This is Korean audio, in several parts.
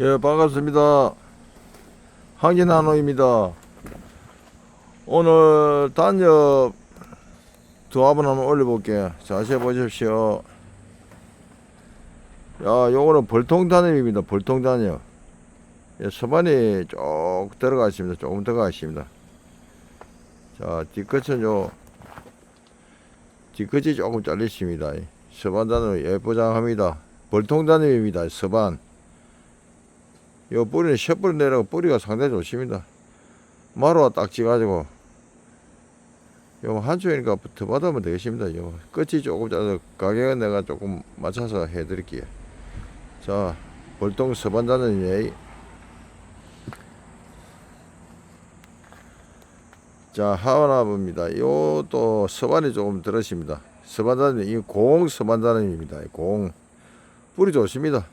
예, 반갑습니다. 항진한호입니다. 오늘 단엽 두 합은 한번 올려볼게요. 자세히 보십시오. 야, 요거는 벌통 단엽입니다. 벌통 단엽. 예, 서반이 쭉 들어가 있습니다. 조금 들어가 있습니다. 자, 뒤끝은 요, 뒤끝이 조금 잘리십니다. 서반 단엽 예쁘장합니다. 벌통 단엽입니다. 서반. 요 뿌리는 셔뿌리 내려가 뿌리가 상당히 좋습니다. 마루가 딱 지가지고 요 한쪽이니까 더 받으면 되겠습니다. 요 끝이 조금 짜서 가격은 내가 조금 맞춰서 해드릴게요. 자, 볼동 서반자는 예. 자, 하원합입니다. 요 또 서반이 조금 들으십니다. 서반자는 이 공 서반자는입니다. 공 뿌리 좋습니다.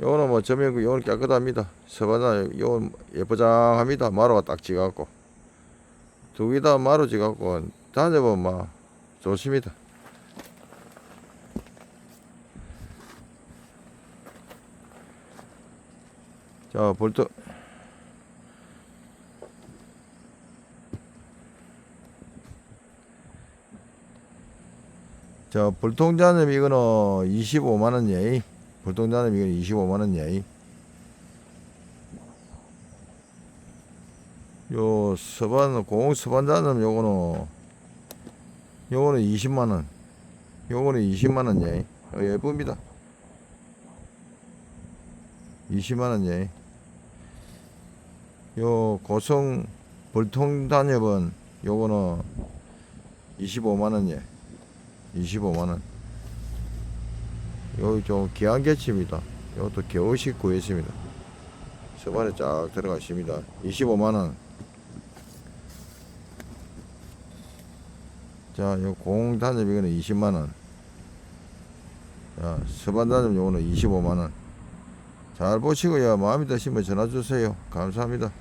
요거는 뭐 점연구 요거는 깨끗합니다. 서반자 요건 예쁘장합니다. 마루가 딱 지갖고 두 개 다 마루 지갖고 다녀보면 막 좋습니다. 자 볼터 자 볼통자는 이거는 25만원 예이 불동자는 이건 25만원 예요 서반 공 서반자는 요거는 요거는 20만원. 요거는 20만원 예 어, 예쁩니다. 20만원 예요 고성 불통 단엽은 요거는 25만원 예. 25만원 여기 좀 귀한 개치입니다. 이것도 겨우식 구했습니다. 서반에 쫙 들어가 있습니다. 25만원. 자, 요 공단엽 이거는 20만원. 자, 서반단엽 요거는 25만원. 잘 보시고요. 마음에 드시면 전화 주세요. 감사합니다.